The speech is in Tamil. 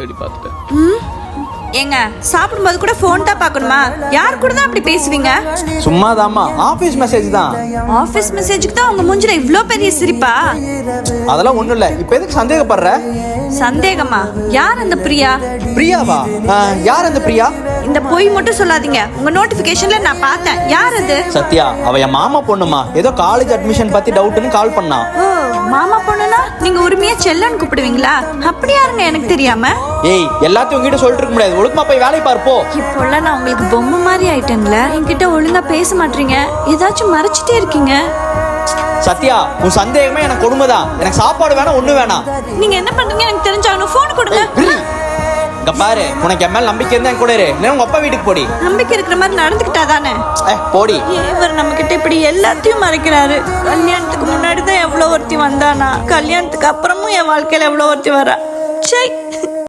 தேடி பார்த்துட்டேன்? ஏங்க சாப்பிடும்போது கூட ஃபோன் தான் பார்க்கணுமா? யார் கூட தான் அப்படி பேசுவீங்க? சும்மாதாம்மா ஆஃபீஸ் மெசேஜ் தான். ஆஃபீஸ் மெசேஜுக்கு தான் உங்க மூஞ்சில இவ்ளோ பெரிய சிரிப்பா? அதெல்லாம் ஒண்ணும் இல்ல. இப்போ எதுக்கு சந்தேகப்படுற? சந்தேகமா? யார் அந்த பிரியா? பிரியாவா? யார் அந்த பிரியா? இந்த பொய் மட்டும் சொல்லாதீங்க. உங்க நோட்டிபிகேஷன்ல நான் பார்த்தேன். யார் அது? சத்யா அவ என் மாமா பொண்ணுமா. ஏதோ காலேஜ் அட்மிஷன் பத்தி டவுட்னு கால் பண்ணா. மாமா பொண்ணுனா நீங்க உரிமையா செல்லன்னு கூப்பிடுவீங்களா? அப்படி யாருங்க எனக்கு தெரியாம? ஏய் எல்லாத்தையும் உங்ககிட்ட சொல்லிட்டு இருக்க முடியாது. ஒழுக்கமா போய் வேலையை பார்ப்போ இப்போல்லாம் நான் உங்களுக்கு பொம்மை மாதிரி ஆயிட்டேன்ல. என்கிட்ட ஒழுங்கா பேச மாட்டீங்க. ஏதாச்சும் மறைச்சிட்டே இருக்கீங்க. சத்யா உன் சந்தேகமே எனக்கு கொடுமைதான். எனக்கு சாப்பாடு வேணாம் ஒண்ணு வேணாம். நீங்க என்ன பண்றீங்க? எனக்கு தெரிஞ்சாகணும். ஃபோன் கொடுங்க. பிரி. இங்க பாரு உனக்கு என் மேல நம்பிக்கை இருந்தா கூட இரு. இல்லைன்னா உங்க அப்பா வீட்டுக்கு போடி. நம்பிக்கை இருக்கிற மாதிரி நடந்துக்கிட்டா தானே? போடி. இவர் நம்ம கிட்ட இப்படி எல்லாத்தையும் மறைக்கிறாரு. கல்யாணத்துக்கு முன்னாடி தான் ஒருத்தி வந்தானா? கல்யாணத்துக்கு அப்புறமும் என் வாழ்க்கையில எவ்வளோ ஒருத்தி வரா? சை